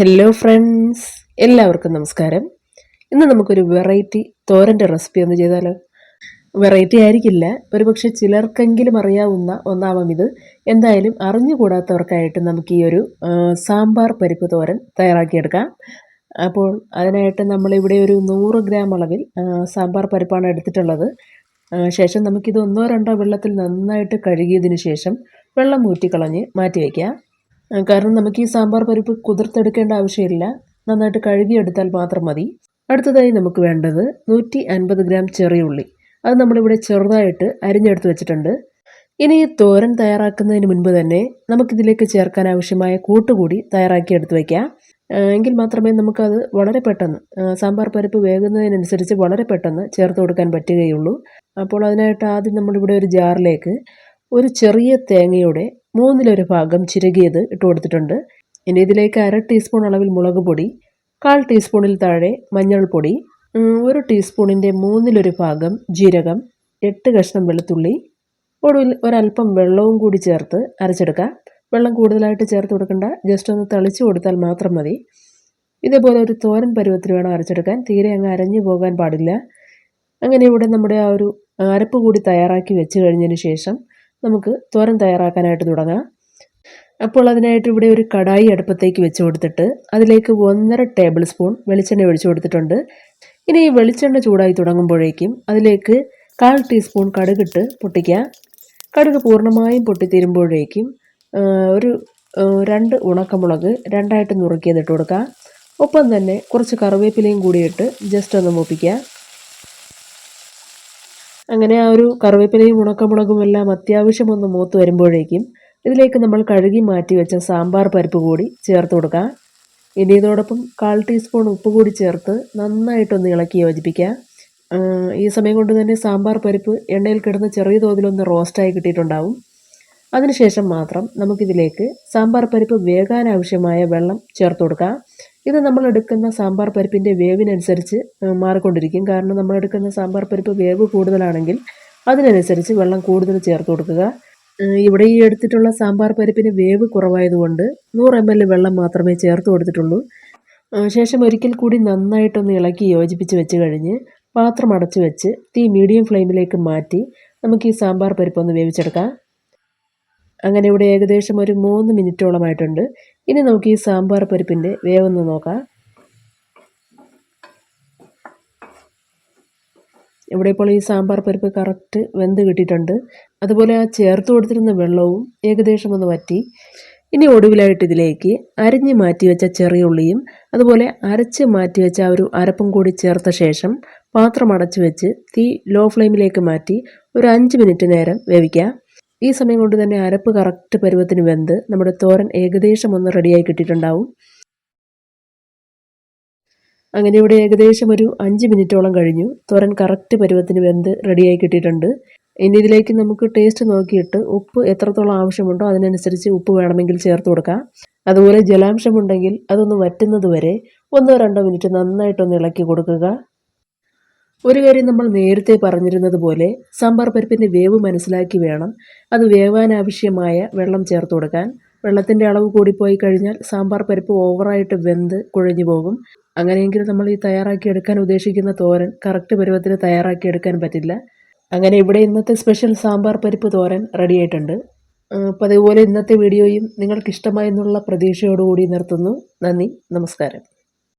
Hello friends എല്ലാവർക്കും നമസ്കാരം. ഇന്ന് നമുക്കൊരു വെറൈറ്റി തോരന്റെ റെസിപ്പി ഒന്ന് ചെയ്താലോ? വെറൈറ്റി ആയിരിക്കില്ല. ഒരുപക്ഷെ ചിലർക്കെങ്കിലും അറിയാവുന്ന ഒന്നാവാം ഇത്. എന്തായാലും അറിഞ്ഞുകൂടാത്തവർക്കായിട്ട് നമുക്ക് ഈ ഒരു സാമ്പാർ പരിപ്പ് തോരൻ തയ്യാറാക്കിയെടുക്കാം. അപ്പോൾ അതിനായിട്ട് നമ്മളിവിടെ ഒരു നൂറ് ഗ്രാം അളവിൽ സാമ്പാർ പരിപ്പാണ് എടുത്തിട്ടുള്ളത്. ശേഷം നമുക്കിത് ഒന്നോ രണ്ടോ വെള്ളത്തിൽ നന്നായിട്ട് കഴുകിയതിന് ശേഷം വെള്ളം ഊറ്റിക്കളഞ്ഞ് മാറ്റി വയ്ക്കാം കാരണം നമുക്ക് ഈ സാമ്പാർ പരിപ്പ് കുതിർത്തെടുക്കേണ്ട ആവശ്യമില്ല. നന്നായിട്ട് കഴുകിയെടുത്താൽ മാത്രം മതി. അടുത്തതായി നമുക്ക് വേണ്ടത് നൂറ്റി അൻപത് ഗ്രാം ചെറിയ ഉള്ളി. അത് നമ്മളിവിടെ ചെറുതായിട്ട് അരിഞ്ഞെടുത്ത് വെച്ചിട്ടുണ്ട്. ഇനി ഈ തോരൻ തയ്യാറാക്കുന്നതിന് മുൻപ് തന്നെ നമുക്കിതിലേക്ക് ചേർക്കാൻ ആവശ്യമായ കൂട്ടുകൂടി തയ്യാറാക്കി എടുത്ത് വയ്ക്കാം എങ്കിൽ മാത്രമേ നമുക്കത് വളരെ പെട്ടെന്ന് സാമ്പാർ പരിപ്പ് വേകുന്നതിനനുസരിച്ച് വളരെ പെട്ടെന്ന് ചേർത്ത് കൊടുക്കാൻ പറ്റുകയുള്ളൂ. അപ്പോൾ അതിനായിട്ട് ആദ്യം നമ്മളിവിടെ ഒരു ജാറിലേക്ക് ഒരു ചെറിയ തേങ്ങയുടെ മൂന്നിലൊരു ഭാഗം ചിരകിയത് ഇട്ട് കൊടുത്തിട്ടുണ്ട്. ഇനി ഇതിലേക്ക് അര ടീസ്പൂൺ അളവിൽ മുളക് പൊടി കാൽ ടീസ്പൂണിൽ താഴെ മഞ്ഞൾപ്പൊടി ഒരു ടീസ്പൂണിന്റെ മൂന്നിലൊരു ഭാഗം ജീരകം എട്ട് കഷ്ണം വെളുത്തുള്ളി ഒടുവിൽ ഒരല്പം വെള്ളവും കൂടി ചേർത്ത് അരച്ചെടുക്കുക വെള്ളം കൂടുതലായിട്ട് ചേർത്ത് കൊടുക്കണ്ട ജസ്റ്റ് ഒന്ന് തളിച്ചു കൊടുത്താൽ മാത്രം മതി. ഇതേപോലെ ഒരു തോരൻ പരുവത്തിൽ വേണം അരച്ചെടുക്കാൻ. തീരെ അങ്ങ് അരഞ്ഞു പോകാൻ പാടില്ല. അങ്ങനെ ഇവിടെ നമ്മുടെ ആ ഒരു അരപ്പ് കൂടി തയ്യാറാക്കി വെച്ച് കഴിഞ്ഞതിന് ശേഷം നമുക്ക് തോരൻ തയ്യാറാക്കാനായിട്ട് തുടങ്ങാം. അപ്പോൾ അതിനായിട്ട് ഇവിടെ ഒരു കടായി അടുപ്പത്തേക്ക് വെച്ച് കൊടുത്തിട്ട് അതിലേക്ക് ഒന്നര ടേബിൾ സ്പൂൺ വെളിച്ചെണ്ണ ഒഴിച്ചു കൊടുത്തിട്ടുണ്ട്. ഇനി ഈ വെളിച്ചെണ്ണ ചൂടായി തുടങ്ങുമ്പോഴേക്കും അതിലേക്ക് കാൽ ടീസ്പൂൺ കടുകിട്ട് പൊട്ടിക്കുക കടുക് പൂർണമായും പൊട്ടിത്തീരുമ്പോഴേക്കും ഒരു രണ്ട് ഉണക്കമുളക് രണ്ടായിട്ട് നുറുക്കിയത് ഇട്ട് കൊടുക്കുക ഒപ്പം തന്നെ കുറച്ച് കറിവേപ്പിലയും കൂടിയിട്ട് ജസ്റ്റ് ഒന്ന് മൂപ്പിക്കുക അങ്ങനെ ആ ഒരു കറിവേപ്പിലയും ഉണക്കമുളകും എല്ലാം അത്യാവശ്യം ഒന്ന് മൂത്ത് വരുമ്പോഴേക്കും ഇതിലേക്ക് നമ്മൾ കഴുകി മാറ്റി വെച്ച സാമ്പാർ പരിപ്പ് കൂടി ചേർത്ത് കൊടുക്കാം. ഇനി ഇതോടൊപ്പം കാൽ ടീസ്പൂൺ ഉപ്പ് കൂടി ചേർത്ത് നന്നായിട്ടൊന്ന് ഇളക്കി യോജിപ്പിക്കുക. ഈ സമയം കൊണ്ട് തന്നെ സാമ്പാർ പരിപ്പ് എണ്ണയിൽ കിടന്ന് ചെറിയ തോതിലൊന്ന് റോസ്റ്റായി കിട്ടിയിട്ടുണ്ടാവും. അതിനുശേഷം മാത്രം നമുക്കിതിലേക്ക് സാമ്പാർ പരിപ്പ് വേകാനാവശ്യമായ വെള്ളം ചേർത്ത് കൊടുക്കാം. ഇത് നമ്മൾ എടുക്കുന്ന സാമ്പാർ പരിപ്പിന്റെ വേവിനനുസരിച്ച് മാറിക്കൊണ്ടിരിക്കും. കാരണം നമ്മൾ എടുക്കുന്ന സാമ്പാർ പരിപ്പ് വേവ് കൂടുതലാണെങ്കിൽ അതിനനുസരിച്ച് വെള്ളം കൂടുതൽ ചേർത്ത് കൊടുക്കുക. ഇവിടെ ഈ എടുത്തിട്ടുള്ള സാമ്പാർ പരിപ്പിന് വേവ് കുറവായതുകൊണ്ട് നൂറ് എം എൽ വെള്ളം മാത്രമേ ചേർത്ത് കൊടുത്തിട്ടുള്ളൂ. ശേഷം ഒരിക്കൽ കൂടി നന്നായിട്ടൊന്ന് ഇളക്കി യോജിപ്പിച്ച് വെച്ച് കഴിഞ്ഞ് പാത്രം അടച്ചു വെച്ച് തീ മീഡിയം ഫ്ലെയിമിലേക്ക് മാറ്റി നമുക്ക് ഈ സാമ്പാർ പരിപ്പ് ഒന്ന് വേവിച്ചെടുക്കാം. അങ്ങനെ ഇവിടെ ഏകദേശം ഒരു മൂന്ന് മിനിറ്റോളമായിട്ടുണ്ട്. ഇനി നമുക്ക് ഈ സാമ്പാർ പരിപ്പിന്റെ വേവൊന്ന് നോക്കാം. ഇവിടെ ഇപ്പോൾ ഈ സാമ്പാർ പരിപ്പ് കറക്റ്റ് വെന്ത് കിട്ടിയിട്ടുണ്ട്. അതുപോലെ ആ ചേർത്ത് കൊടുത്തിരുന്ന വെള്ളവും ഏകദേശം ഒന്ന് വറ്റി. ഇനി ഒടുവിലായിട്ട് ഇതിലേക്ക് അരിഞ്ഞ് മാറ്റി വെച്ച ചെറിയ ഉള്ളിയും അതുപോലെ അരച്ച് മാറ്റി വെച്ച ആ ഒരു അരപ്പും കൂടി ചേർത്ത ശേഷം പാത്രം അടച്ചു വെച്ച് തീ ലോ ഫ്ലെയിമിലേക്ക് മാറ്റി ഒരു അഞ്ച് മിനിറ്റ് നേരം വേവിക്കാം. ഈ സമയം കൊണ്ട് തന്നെ അരപ്പ് കറക്റ്റ് പരുവത്തിന് വെന്ത് നമ്മുടെ തോരൻ ഏകദേശം ഒന്ന് റെഡിയായി കിട്ടിയിട്ടുണ്ടാവും. അങ്ങനെ ഇവിടെ ഏകദേശം ഒരു അഞ്ച് മിനിറ്റോളം കഴിഞ്ഞു. തോരൻ കറക്റ്റ് പരുവത്തിന് വെന്ത് റെഡിയായി കിട്ടിയിട്ടുണ്ട്. ഇനി ഇതിലേക്ക് നമുക്ക് ടേസ്റ്റ് നോക്കിയിട്ട് ഉപ്പ് എത്രത്തോളം ആവശ്യമുണ്ടോ അതിനനുസരിച്ച് ഉപ്പ് വേണമെങ്കിൽ ചേർത്ത് കൊടുക്കാം. അതുപോലെ ജലാംശമുണ്ടെങ്കിൽ അതൊന്ന് വറ്റുന്നത് വരെ ഒന്നോ രണ്ടോ മിനിറ്റ് നന്നായിട്ടൊന്ന് ഇളക്കി കൊടുക്കുക. ഒരു കാര്യം നമ്മൾ നേരത്തെ പറഞ്ഞിരുന്നത് പോലെ സാമ്പാർ പരിപ്പിന്റെ വേവ് മനസ്സിലാക്കി വേണം. അത് വേവാനാവശ്യമായ വെള്ളം ചേർത്ത് കൊടുക്കാൻ. വെള്ളത്തിന്റെ അളവ് കൂടിപ്പോയി കഴിഞ്ഞാൽ സാമ്പാർ പരിപ്പ് ഓവറായിട്ട് വെന്ത് കുഴഞ്ഞു പോകും. അങ്ങനെയെങ്കിൽ നമ്മൾ ഈ തയ്യാറാക്കി എടുക്കാൻ ഉദ്ദേശിക്കുന്ന തോരൻ കറക്റ്റ് പരുവത്തിന് തയ്യാറാക്കി എടുക്കാൻ പറ്റില്ല. അങ്ങനെ ഇവിടെ ഇന്നത്തെ സ്പെഷ്യൽ സാമ്പാർ പരിപ്പ് തോരൻ റെഡിയായിട്ടുണ്ട് അപ്പോൾ അതുപോലെ ഇന്നത്തെ വീഡിയോയും നിങ്ങൾക്ക് ഇഷ്ടമായെന്നുള്ള പ്രതീക്ഷയോടുകൂടി നിർത്തുന്നു. നന്ദി നമസ്കാരം.